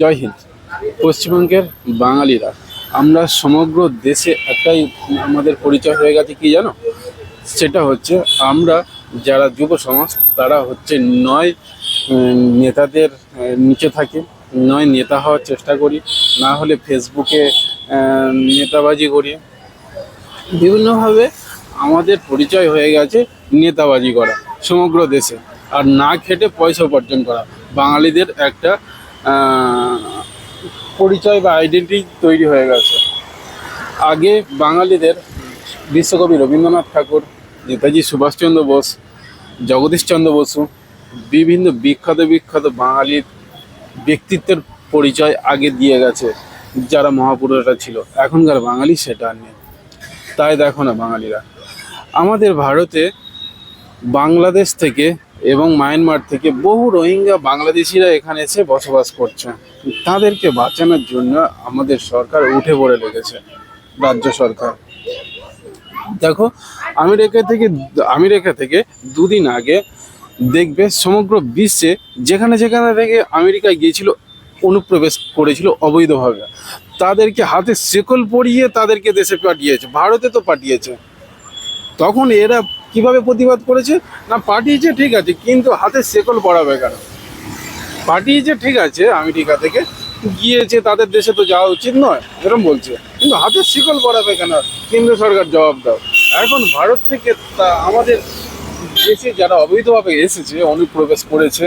জয় হিন্দ। পশ্চিমবঙ্গের বাঙালিরা, আমরা সমগ্র দেশে একটাই আমাদের পরিচয় হয়ে গেছে কি জানো? সেটা হচ্ছে আমরা যারা যুব সমাজ, তারা হচ্ছে নয় নেতাদের নিচে থাকে, নয় নেতা হওয়ার চেষ্টা করি, না হলে ফেসবুকে নেতাবাজি করি। বিভিন্নভাবে আমাদের পরিচয় হয়ে গেছে নেতাবাজি করা, সমগ্র দেশে। আর না খেটে পয়সা উপার্জন করা। বাঙালিদের একটা পরিচয় বা আইডেন্টি তৈরি হয়ে গেছে। আগে বাঙালিদের বিশ্বকবি রবীন্দ্রনাথ ঠাকুর, নেতাজি সুভাষচন্দ্র বোস জগদীশচন্দ্র বসু, বিভিন্ন বিখ্যাত বিখ্যাত বাঙালির ব্যক্তিত্বের পরিচয় আগে দিয়ে গেছে, যারা মহাপুরুষরা ছিল। এখনকার বাঙালি সেটা আর নেই। তাই দেখো না বাঙালিরা। আমাদের ভারতে বাংলাদেশ থেকে এবং মায়ানমার থেকে বহু রোহিঙ্গা বাংলাদেশিরা এখানে এসে বসবাস করছে। তাদেরকে বাঁচানোর জন্য আমাদের সরকার উঠে পড়ে লেগেছে, রাজ্য সরকার। দেখো, আমেরিকা থেকে আমেরিকা থেকে দুদিন আগে দেখবে সমগ্র বিশ্বে যেখানে যেখানে থেকে আমেরিকায় গিয়েছিল, অনুপ্রবেশ করেছিল অবৈধভাবে। তাদেরকে হাতে শেকল পরিয়ে তাদেরকে দেশে পাঠিয়েছে, ভারতে তো পাঠিয়েছে। তখন এরা কীভাবে প্রতিবাদ করেছে? না, পাঠিয়েছে, ঠিক আছে, কিন্তু হাতে শেকল পড়াবে কেন? পাঠিয়েছে, ঠিক আছে আমেরিকা থেকে। গিয়েছে, তাদের দেশে তো যাওয়া উচিত নয়, এরকম বলছে। কিন্তু হাতে শিকল পড়াবে কেন? কেন্দ্র সরকার জবাব দাও। এখন ভারত থেকে তা আমাদের দেশে যারা অবৈধভাবে এসেছে, অনুপ্রবেশ করেছে,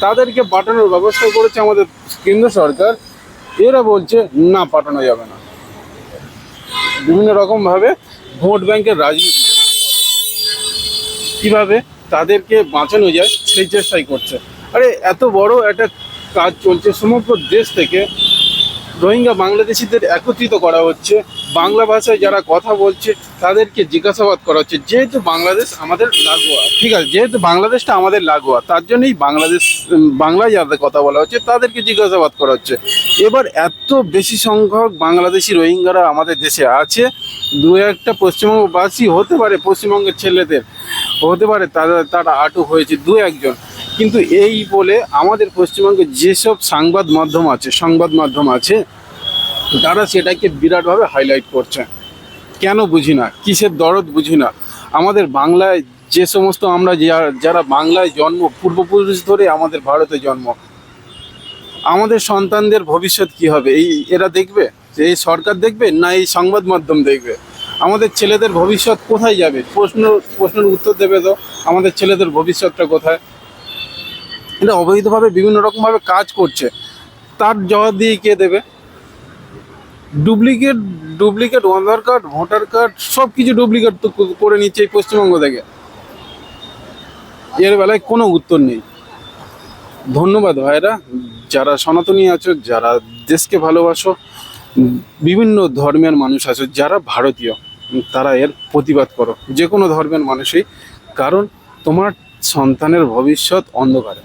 তাদেরকে পাঠানোর ব্যবস্থা করেছে আমাদের কেন্দ্র সরকার। এরা বলছে, না, পাঠানো যাবে না। বিভিন্ন রকমভাবে ভোট ব্যাংকের রাজনীতি। কীভাবে তাদেরকে বাঁচানো যায় সেই চেষ্টাই করছে। আরে, এত বড় একটা কাজ চলছে, সমগ্র দেশ থেকে রোহিঙ্গা বাংলাদেশিদের একত্রিত করা হচ্ছে। বাংলা ভাষায় যারা কথা বলছে, তাদেরকে জিজ্ঞাসাবাদ করা হচ্ছে, যেহেতু বাংলাদেশ আমাদের লাগোয়া, ঠিক আছে, যেহেতু বাংলাদেশটা আমাদের লাগোয়া, তার জন্যই বাংলাদেশ বাংলায় যাদের কথা বলা হচ্ছে, তাদেরকে জিজ্ঞাসাবাদ করা হচ্ছে। এবার এত বেশি সংখ্যক বাংলাদেশি রোহিঙ্গারা আমাদের দেশে আছে, দু একটা পশ্চিমবঙ্গবাসী হতে পারে পশ্চিমবঙ্গের ছেলেদের হতে পারে, তারা তারা আটক হয়েছে দু একজন। কিন্তু এই বলে আমাদের পশ্চিমবঙ্গে যেসব সংবাদ মাধ্যম আছে, সংবাদ মাধ্যম আছে, তারা সেটাকে বিরাটভাবে হাইলাইট করছে। কেন বুঝি না? কিসের দরদ বুঝি না? আমাদের বাংলায় যে সমস্ত আমরা যারা বাংলায় জন্ম, পূর্বপুরুষ ধরে আমাদের ভারতে জন্ম, আমাদের সন্তানদের ভবিষ্যৎ কি হবে? এই এরা দেখবে? যে এই সরকার দেখবে না এই সংবাদ মাধ্যম দেখবে? আমাদের ছেলেদের ভবিষ্যৎ কোথায় যাবে? প্রশ্ন, প্রশ্নের উত্তর দেবে তো আমাদের ছেলেদের ভবিষ্যৎটা কোথায়? এটা অবৈধভাবে বিভিন্ন রকমভাবে কাজ করছে। তার জবাব দিয়ে কে দেবে? Duplicate duplicate Aadhaar card, voter card সব কিছু ডুপ্লিকেট তো করে নিচ্ছে এই পশ্চিমবঙ্গ থেকে। এর বেলায় কোনো উত্তর নেই। ধন্যবাদ ভাইরা যারা সনাতনী আছো, যারা দেশকে ভালোবাসো, বিভিন্ন ধর্মের মানুষ আছো, যারা ভারতীয় তারা এর প্রতিবাদ করো। যে কোনো ধর্মের মানুষই। কারণ তোমার সন্তানের ভবিষ্যৎ অন্ধকারে।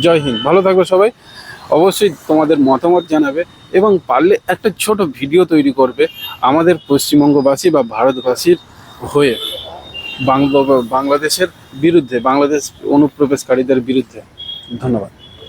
জয় হিন্দ। ভালো থাকবে সবাই। অবশ্যই তোমাদের মতামত জানাবে এবং পারলে একটা ছোট ভিডিও তৈরি করবে আমাদের পশ্চিমবঙ্গবাসী বা ভারতবাসীর হয়ে। বাংলা বাংলাদেশের বিরুদ্ধে, বাংলাদেশ অনুপ্রবেশকারীদের বিরুদ্ধে। ধন্যবাদ।